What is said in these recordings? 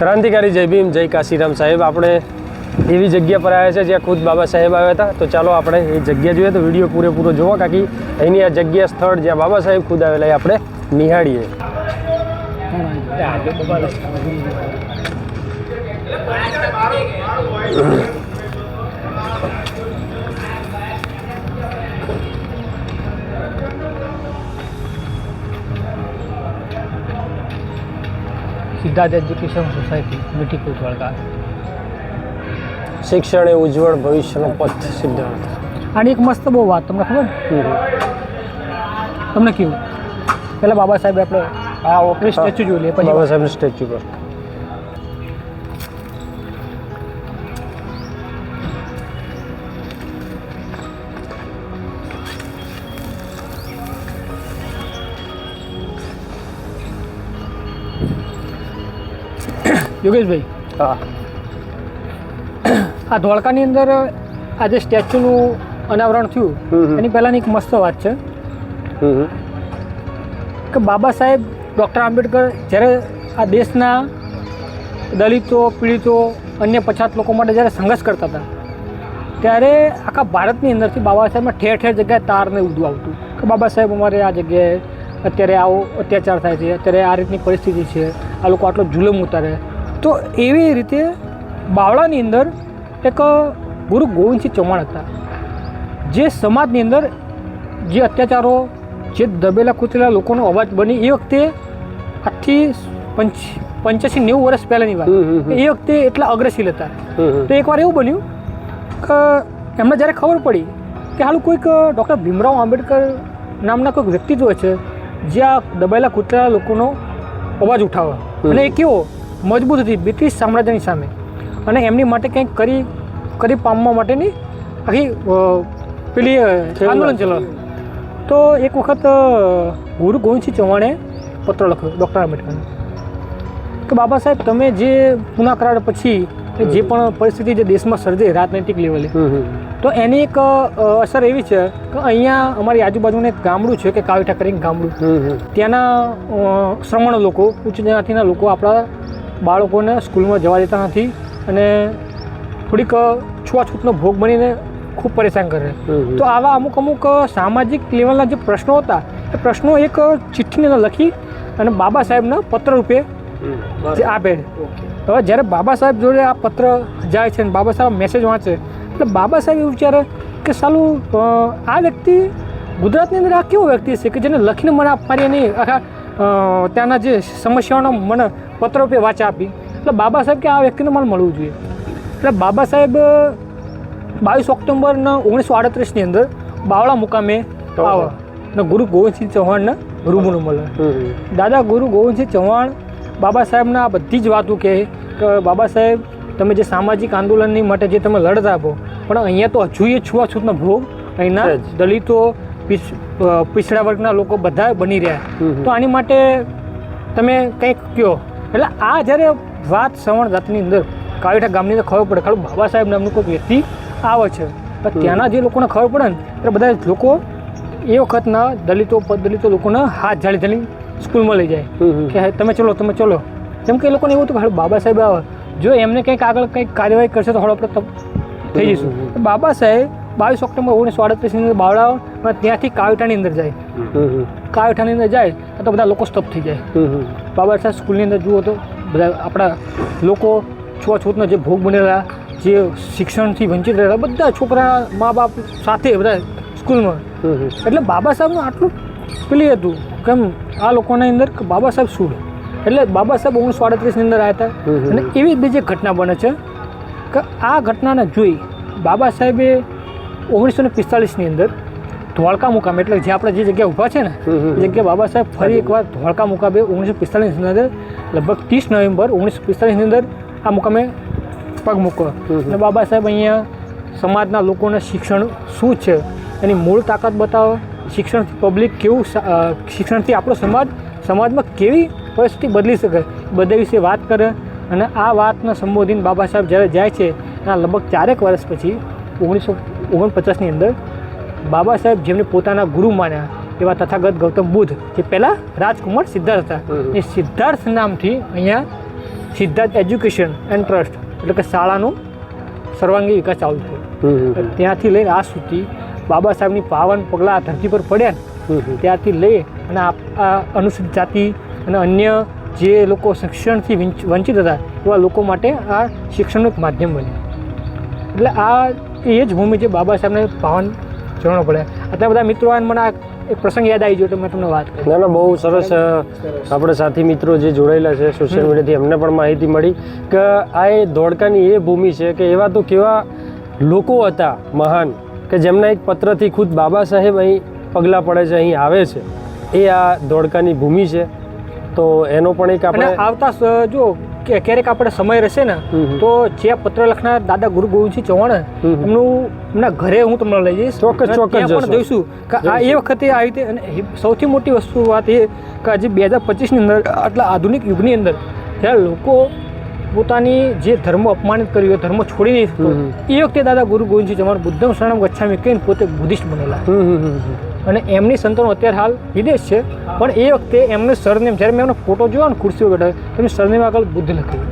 ક્રાંતિકારી જય ભીમ, જય કાશીરામ સાહેબ. આપણે એવી જગ્યા પર આવ્યા છે જ્યાં ખુદ બાબા સાહેબ આવ્યા હતા. તો ચાલો આપણે એ જગ્યા જોઈએ તો વીડિયો પૂરેપૂરો જોવો. કાકી, અહીંની આ જગ્યા સ્થળ જ્યાં બાબા સાહેબ ખુદ આવેલા એ આપણે નિહાળીએ. સિદ્ધાર્થ એજ્યુકેશન સોસાયટી મીઠી કોટ વળગા શિક્ષણ એ ઉજ્જવળ ભવિષ્યનો પથ સિદ્ધાર્થ આની એક મસ્ત બહુ વાત તમને ખબર? તમને કેવું? પહેલાં બાબા સાહેબ આપણે આ ઓપરી સ્ટેચ્યુ જોઈ લઈએ પછી બાબા સાહેબના સ્ટેચ્યુ પર. યોગેશભાઈ? હા. આ ધોળકાની અંદર આ જે સ્ટેચ્યુનું અનાવરણ થયું. એની પહેલાંની એક મસ્ત વાત છે. કે બાબા સાહેબ ડૉક્ટર આંબેડકર જ્યારે આ દેશના દલિતો પીડિતો અન્ય પછાત લોકો માટે જ્યારે સંઘર્ષ કરતા હતા ત્યારે આખા ભારતની અંદરથી બાબા સાહેબમાં ઠેર ઠેર જગ્યાએ તારને ઉદું આવતું. કે બાબા સાહેબ અમારે આ જગ્યાએ અત્યારે આવો અત્યાચાર થાય છે અત્યારે આ રીતની પરિસ્થિતિ છે આ લોકો આટલો જુલમ ઉતારે. તો એવી રીતે બાવળાની અંદર એક ગુરુ ગોવિંદસિંહ ચૌહાણ હતા. જે સમાજની અંદર જે અત્યાચારો જે દબેલા કૂતરેલા લોકોનો અવાજ બની એ વખતે આજથી પંચ પંચ્યાસી નેવું વર્ષ પહેલાંની વાત. એ વખતે એટલા અગ્રશીલ હતા. તો એકવાર એવું બન્યું કે એમને જ્યારે ખબર પડી કે હાલ કોઈક ડૉક્ટર ભીમરાવ આંબેડકર નામના કોઈક વ્યક્તિત્વ છે જે આ દબાયેલા કૂતરેલા લોકોનો અવાજ ઉઠાવે. અને એ કેવો મજબૂત હતી બ્રિટિશ સામ્રાજ્યની સામે. અને એમની માટે કંઈક કરી કરી પામવા માટેની આખી પેલી આંદોલન ચલાવ તો એક વખત ગુરુ ગોવિંદસિંહ ચૌહાણે પત્ર લખ્યો ડૉક્ટર આંબેડકરને. કે બાબા સાહેબ તમે જે પુના કરાર પછી જે પણ પરિસ્થિતિ જે દેશમાં સર્જાઈ રાજનૈતિક લેવલે. તો એની એક અસર એવી છે કે અહીંયા અમારી આજુબાજુનું એક ગામડું છે કે કાવીઠા કરીને ગામડું. ત્યાંના શ્રમણ લોકો ઉચ્ચ જ્ઞાતિના લોકો આપણા બાળકોને સ્કૂલમાં જવા દેતા નથી અને થોડીક છૂઆછૂતનો ભોગ બનીને ખૂબ પરેશાન કરે. તો આવા અમુક અમુક સામાજિક લેવલના જે પ્રશ્નો હતા એ પ્રશ્નો એક ચિઠ્ઠીની અંદર લખી અને બાબા સાહેબને પત્ર રૂપે. જે આપે હવે જ્યારે બાબા સાહેબ જોડે આ પત્ર જાય છે અને બાબા સાહેબ મેસેજ વાંચે એટલે બાબા સાહેબ એવું વિચારે કે સાલું આ વ્યક્તિ ગુજરાતની અંદર આ કેવો વ્યક્તિ છે કે જેને લખીને મને આપવાની નહીં આખા ત્યાંના જે સમસ્યાઓનો મને પત્ર પે વાંચા આપી. એટલે બાબા સાહેબ કે આ વ્યક્તિને મને મળવું જોઈએ. એટલે બાબા સાહેબ બાવીસ ઓક્ટોબરના ઓગણીસો આડત્રીસની અંદર બાવળા મુકામે આવા. ને ગુરુ ગોવિંદસિંહ ચૌહાણને રૂબરૂ મળે. દાદા ગુરુ ગોવિંદસિંહ ચૌહાણ બાબા સાહેબના આ બધી જ વાતો કહે કે બાબા સાહેબ તમે જે સામાજિક આંદોલનની માટે જે તમે લડતા આપો પણ અહીંયા તો હજુ એ છૂવાછૂતનો ભોગ. અહીંના. દલિતો પીછ- પીછડા વર્ગના લોકો બધા બની રહ્યા. તો આની માટે તમે કંઈક કહો. એટલે આ જ્યારે વાત શ્રવણ જાતની અંદર કાળીઠા ગામની અંદર ખબર પડે. ખાલી બાબા સાહેબ નામનું કોઈ વ્યક્તિ આવે છે. તો ત્યાંના જે લોકોને ખબર પડે ને એટલે બધા લોકો એ વખતના દલિતો દલિતો લોકોને હાથ જાળી જાળી સ્કૂલમાં લઈ જાય. કે તમે ચલો તમે ચલો. કેમ કે એ લોકોને એવું હતું કે હાલો બાબા સાહેબ આવે. જો એમને કંઈક આગળ કંઈક કાર્યવાહી કરશે તો હાલો આપણે થઈ જઈશું. બાબા સાહેબ બાવીસ ઓક્ટોબર ઓગણીસો આડત્રીસની અંદર બાવળાઓ અને ત્યાંથી કાવેઠાની અંદર જાય હમ. અંદર જાય તો બધા લોકો સ્તબ્ધ થઈ જાય. બાબા સાહેબ સ્કૂલની અંદર જુઓ તો બધા આપણા લોકો છૂઆછૂતનો જે ભોગ બનેલા જે શિક્ષણથી વંચિત રહેલા બધા છોકરા મા બાપ સાથે બધા સ્કૂલમાં. એટલે બાબા સાહેબનું આટલું પેલી હતું કેમ આ લોકોના અંદર બાબા સાહેબ શું એટલે બાબા સાહેબ ઓગણીસો આડત્રીસની અંદર આવ્યા. હતા અને એવી બીજી ઘટના બને છે કે આ ઘટનાને જોઈ બાબા સાહેબે ઓગણીસો ને પિસ્તાળીસની અંદર ધોળકા મુકામે એટલે જે આપણે જે જગ્યાએ ઊભા છે ને. એ જગ્યાએ બાબા સાહેબ ફરી એકવાર ધોળકા મુકામે ઓગણીસો પિસ્તાળીસની અંદર લગભગ ત્રીસ નવેમ્બર ઓગણીસો પિસ્તાળીસની અંદર આ મુકામે પગ મૂક્યો હમ. અને બાબા સાહેબ અહીંયા સમાજના લોકોને શિક્ષણ શું છે એની મૂળ તાકાત બતાવે શિક્ષણથી પબ્લિક કેવું શિક્ષણથી આપણો સમાજ સમાજમાં કેવી પરિસ્થિતિ બદલી શકે બધા વિશે વાત કરે અને આ વાતને સંબોધીને બાબા સાહેબ જ્યારે જાય છે એના લગભગ ચારેક વર્ષ પછી ઓગણીસો ઓગણપચાસની અંદર બાબા સાહેબ જેમને પોતાના ગુરુ માન્યા એવા તથાગત ગૌતમ બુદ્ધ જે પહેલાં રાજકુમાર સિદ્ધાર્થ હતા. એ સિદ્ધાર્થ નામથી અહીંયા સિદ્ધાર્થ એજ્યુકેશન એન્ડ ટ્રસ્ટ એટલે કે શાળાનું સર્વાંગી વિકાસ ચાલુ થયો. ત્યાંથી લઈને આજ સુધી બાબા સાહેબની પાવન પગલાં આ ધરતી પર પડ્યા. ત્યારથી લઈ અને આ આ અનુસૂચિત જાતિ અને અન્ય જે લોકો શિક્ષણથી વંચિત હતા એવા લોકો માટે આ શિક્ષણનું એક માધ્યમ બન્યું. એટલે આ એ જ ભૂમિ છે બાબા સાહેબને પાવન ચરણો પડ્યા અત્યારે બધા મિત્રો આને મને આ એક પ્રસંગ યાદ આવી ગયો તો મેં તમને વાત કરી. ના ના બહુ સરસ આપણે સાથી મિત્રો જે જોડાયેલા છે સોશિયલ મીડિયાથી એમને પણ માહિતી મળી કે આ એ ધોળકાની એ ભૂમિ છે કે એવા તો કેવા લોકો હતા મહાન કે જેમના એક પત્રથી ખુદ બાબા સાહેબ અહીં પગલાં પડે છે અહીં આવે છે. એ આ ધોળકાની ભૂમિ છે. તો એનો પણ એક આપણે આવતા જો ક્યારેક આપણે સમય રહેશે ને. તો જે પત્ર લખનાર દાદા ગુરુ ગોવિંદસિંહ ચૌહાણ. એમનું એમના ઘરે હું તમને લઈ જઈશ ચોક્કસ, ચોક્કસ પણ જોઈશું કે આ એ વખતે આવી રીતે અને સૌથી મોટી વસ્તુ વાત એ કે આજે બે હજાર પચીસની અંદર આટલા આધુનિક યુગની અંદર જ્યારે લોકો પોતાની જે ધર્મ અપમાનિત કર્યો ધર્મ છોડી નહીં શકતો. એ વખતે દાદા ગુરુ ગોવિંદજી તમારું બુદ્ધમ શરણમ ગચ્છામી કહીને પોતે બુદ્ધિસ્ટ બનેલા. અને એમની સંતાનો અત્યારે હાલ વિદેશ છે પણ એ વખતે એમનું સરનેમ જ્યારે મેં એમનો ફોટો જોયો ને ખુરશીઓ બેઠા એમનું સરનેમ આગળ બુદ્ધ લખ્યું.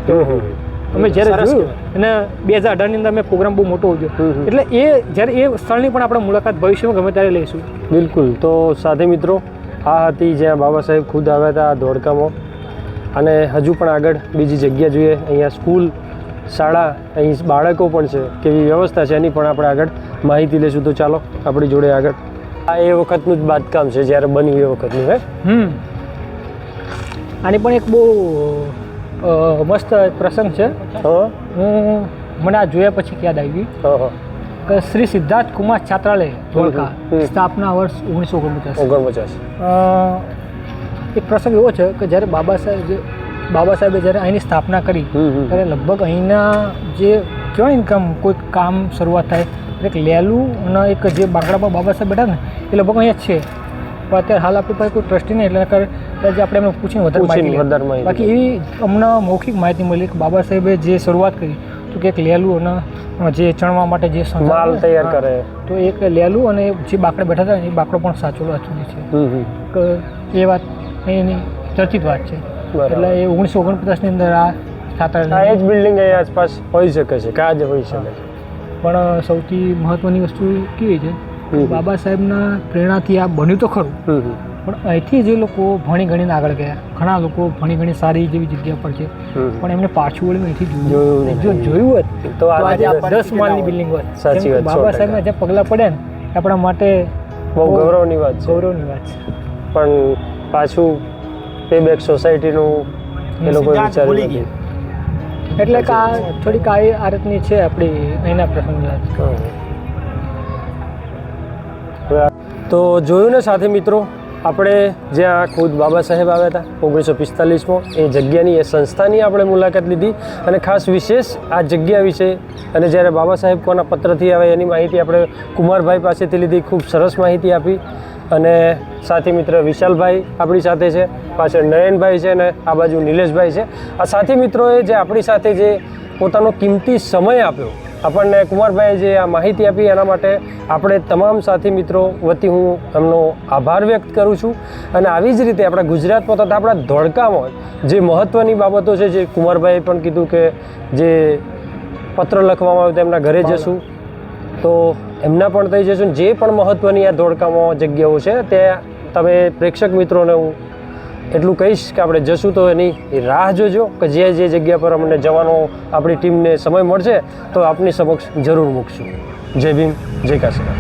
અમે જ્યારે જોયું અને બે હજાર અઢારની અંદર મેં પ્રોગ્રામ બહુ મોટો હમ. એટલે એ જ્યારે એ સ્થળની પણ આપણે મુલાકાત ભવિષ્યમાં ગમે ત્યારે લઈશું બિલકુલ તો સાથે મિત્રો આ હતી જ્યાં બાબા સાહેબ ખુદ આવ્યા હતા ધોળકામાં અને હજુ પણ આગળ બીજી જગ્યા જોઈએ. અહીંયા સ્કૂલ શાળા અહીં બાળકો પણ છે. કેવી વ્યવસ્થા છે એની પણ આપણે આગળ માહિતી લઈશું. તો ચાલો આપણી જોડે આગળ. આ એ વખતનું જ બાંધકામ છે જ્યારે બન્યું એ વખતનું હે? આની પણ એક બહુ મસ્ત પ્રસંગ છે. હા? હું મને આ જોયા પછી યાદ આવી. કે શ્રી સિદ્ધાર્થ કુમાર છાત્રાલય ધોળકા સ્થાપના વર્ષ ઓગણીસો ઓગણપચાસ. ઓગણપચાસ. એક પ્રસંગ એવો છે કે જ્યારે બાબા સાહેબ બાબા સાહેબે જ્યારે અહીંની સ્થાપના કરી ત્યારે લગભગ અહીંના જે કહેવાય ને કોઈક કામ શરૂઆત થાય એક લેલું અને એક જે બાંકડામાં બાબા સાહેબ બેઠા ને એ લગભગ અહીંયા જ છે. પણ અત્યારે હાલ આપણી પાસે કોઈ ટ્રસ્ટી નહીં એટલે કર આપણે એમને પૂછીને વધારે માહિતી બાકી એવી અમને મૌખિક માહિતી મળી કે બાબા સાહેબે જે શરૂઆત કરી તો કે એક લેલું અને જે ચણવા માટે જે માલ તૈયાર કરે. તો એક લેલું અને જે બાકડે બેઠા હતા એ બાકડો પણ સાચો વાંચું છે. એ વાત એની ચર્ચિત વાત છે. એટલે એ ઓગણીસો ઓગણપચાસની અંદર આ સાતારા એ જ બિલ્ડિંગ અહીં આસપાસ હોઈ શકે છે કાજ હોઈ શકે છે. પણ સૌથી મહત્ત્વની વસ્તુ કેવી છે? બાબા સાહેબના પ્રેરણાથી આ બન્યું તો ખરું. પણ અહીંથી જે લોકો ભણી ગણીને આગળ ગયા ઘણા લોકો ભણી ગણી સારી જેવી જગ્યા પર છે. પણ એમને પાછું વળ્યું અહીંથી જોયું. જો જોયું હોત તો આજે દસ માળની બિલ્ડિંગ હોત. સાચી વાત, બાબા સાહેબના જે પગલાં પડ્યા ને આપણા માટે બહુ ગૌરવની વાત છે. ગૌરવની વાત છે. પણ પાછું પે બેક સોસાયટીનું એ લોકો વિચારી વિચાર્યું એટલે કે આ થોડીક આ આ રીતની છે આપણી અહીંના પ્રસંગે તો જોયું ને સાથે મિત્રો આપણે જ્યાં ખુદ બાબા સાહેબ આવ્યા હતા ઓગણીસો પિસ્તાલીસમાં એ જગ્યાની એ સંસ્થાની આપણે મુલાકાત લીધી. અને ખાસ વિશેષ આ જગ્યા વિશે અને જ્યારે બાબા સાહેબ કોના પત્રથી આવે એની માહિતી આપણે કુમારભાઈ પાસેથી લીધી ખૂબ સરસ માહિતી આપી. અને સાથી મિત્ર વિશાલભાઈ આપણી સાથે છે, પાછળ નયનભાઈ છે અને આ બાજુ નિલેશભાઈ છે. આ સાથી મિત્રોએ જે આપણી સાથે જે પોતાનો કિંમતી સમય આપ્યો, આપણને કુમારભાઈએ જે આ માહિતી આપી એના માટે આપણે તમામ સાથી મિત્રો વતી હું એમનો આભાર વ્યક્ત કરું છું. અને આવી જ રીતે આપણા ગુજરાતમાં તથા આપણા ધોળકામાં જે મહત્ત્વની બાબતો છે, જે કુમારભાઈએ પણ કીધું કે જે પત્ર લખવામાં આવ્યું, તેમના ઘરે જશું. તો એમના પણ થઈ જશું જે પણ મહત્ત્વની આ ધોળકામાં જગ્યાઓ છે, તે તમે પ્રેક્ષક મિત્રોને હું એટલું કહીશ કે આપણે જશું તો એની રાહ જોજો કે જે જે જગ્યા પર અમને જવાનો આપણી ટીમને સમય મળશે, તો આપની સમક્ષ જરૂર મૂકશું. જય ભીમ, જય કાશી